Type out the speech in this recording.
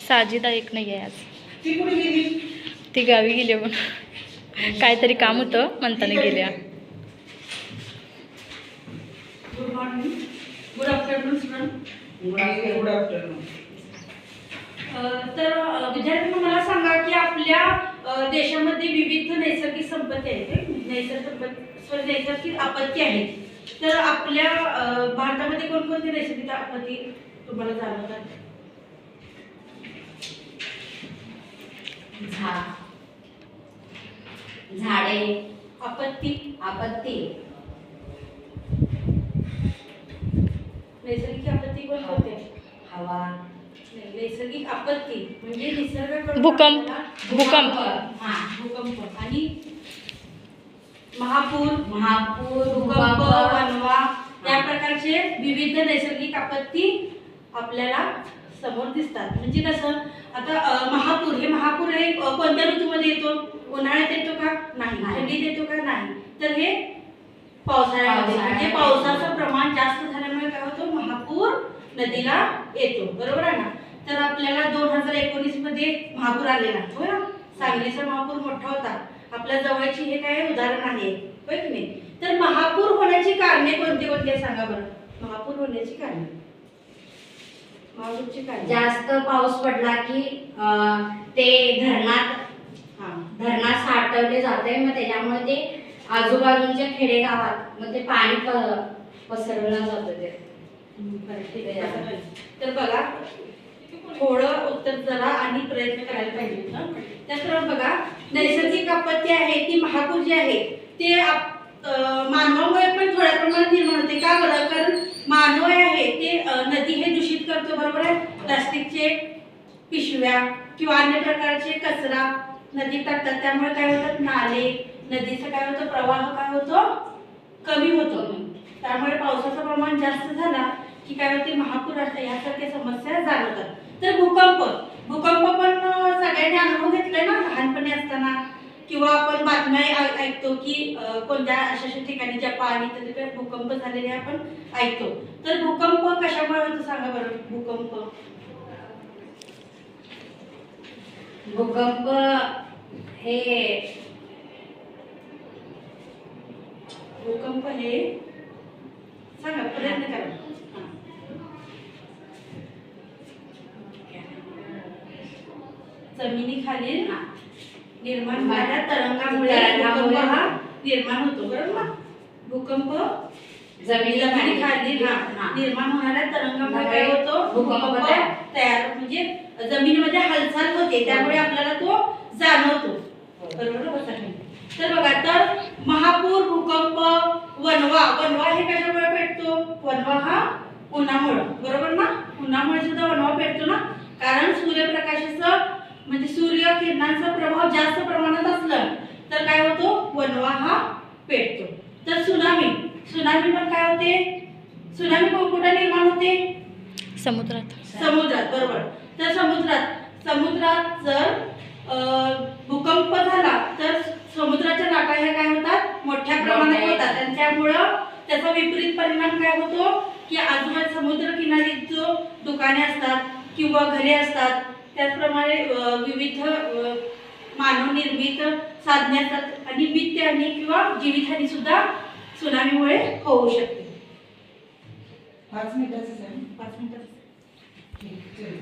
साजिदा एक नाही आहे आज. ती कुठे गेली? ती गावी गेली म्हणून. काहीतरी काम होतं म्हणताना गेल्या. Good morning good afternoon student good afternoon तर अ, विद्यार्थ्यांनो मला सांगा की आपल्या देशामध्ये विविध नैसर्गिक संपत्ती आहेत नैसर्गिक सॉरी नैसर्गिक आपत्ती आहेत. तर आपल्या भारतामध्ये कोणकोणती नैसर्गिक आपत्ती तुम्हाला जाणवतात? झाडे. आपत्ती. आपत्ती. नैसर्गिक आपत्ती कोणकोणती? हवा. नाही, नैसर्गिक आपत्ती. म्हणजे निसर्गाकडून भूकंप. भूकंप. हा भूकंप. आणि महापूर महापूर भूकंप वणवा या प्रकारचे विविध नैसर्गिक आपत्ती आपल्याला समोर दिसतात. म्हणजे कसं? आता महापूर हे महापूर हे कोणत्या ऋतूमध्ये येतो? उन्हाळ्यात येतो का? नाही. थंडीत येतो का? नाही. तर हे पावसाळ्यामध्ये. म्हणजे. पावसाचं प्रमाण जास्त झाल्यामुळे काय होतं? महापूर नदीला येतो. बरोबर आहे ना? तर आपल्याला दोन हजार एकोणीसमध्ये महापूर आलेला. होय ना? सांगलीचा महापूर मोठा होता. आपल्या जवळची हे काय उदाहरण आहे? होय की नाही? तर महापूर होण्याची कारणे कोणती कोणती सांगा बरं? महापूर होण्याची कारणे. महापूरची कारणे. जास्त पाऊस पडला की अं, ते धरणात हा. धरणात साठवले जाते मग त्याच्यामुळे ते आजूबाजूच्या खेडेगावात मग ते पाणी प- पसरवलं जातं ते. बरं, ठीक आहे. असं नाही. तर बघा थोडं उत्तर जरा आणि प्रयत्न करायला पाहिजे. त्याचप्रमाणे बघा नैसर्गिक आपत्ती आहे ती महापूर जी आहे ते मानवामुळे पण थोड्या प्रमाणात निर्माण होते. का बरं? कारण मानव आहे ते नदी हे दूषित करतो बरोबर आहे? प्लास्टिकचे पिशव्या किंवा अन्य प्रकारचे कचरा नदीत टाकतात. त्यामुळे काय होतात? नाले नदीचं काय होतं? प्रवाह काय होतो? कमी होतो. त्यामुळे पावसाचं प्रमाण जास्त झाला की काय होते? महापूर असतात यासारख्या समस्या जाणवतात. तर भूकंप. भूकंप पण सगळ्यांनी अनुभव घेतलाय ना? किंवा आपण बातम्या ऐकतो की कोणत्या अशा अशा ठिकाणी जपान इथे तिथे भूकंप झालेले आपण ऐकतो. तर भूकंप कशामुळे होतो सांगा बरं? भूकंप. भूकंप हे भूकंप हे सांगा प्रयत्न करा. जमिनीखालील निर्माण होणाऱ्या तरंगामुळे भूकंप हा निर्माण होतो बरोबर? भूकंप जमिनीखाली हा, हा. निर्माण होणाऱ्या तरंगामुळे काय होतो? भूकंप तयार. म्हणजे जमिनीमध्ये हालचाल होते त्यामुळे आपल्याला तो जाणवतो. बरोबर बसा खाली. तर बघा तर महापूर भूकंप वनवा वनवा हे कशामुळे पेटतो? वनवा हा उन्हामुळं. बरोबर ना? उन्हामुळे सुद्धा वनवा पेटतो ना? कारण सूर्यप्रकाशाचं म्हणजे सूर्य किरणांचा प्रभाव जास्त प्रमाणात असलं तर काय होतो? वनवा हा पेटतो. तर सुनामी. सुनामी पण काय होते? सुनामी कु- कुठं निर्माण होते? समुद्रात. समुद्रात बरोबर. तर समुद्रात. समुद्रात जर भूकंप झाला तर समुद्राच्या लाटा ह्या काय होतात? मोठ्या प्रमाणात होतात. आणि त्यामुळं त्याचा विपरीत परिणाम काय होतो? की आजूबाजू समुद्र किनारी जो दुकाने असतात किंवा घरे असतात त्याचप्रमाणे विविध मानवनिर्मित असतात. आणि वित्तहानी किंवा जीवितहानी सुद्धा सुनामीमुळे होऊ शकते. पाच मिनिटाचं पाच मिनिटं ठीक, चल.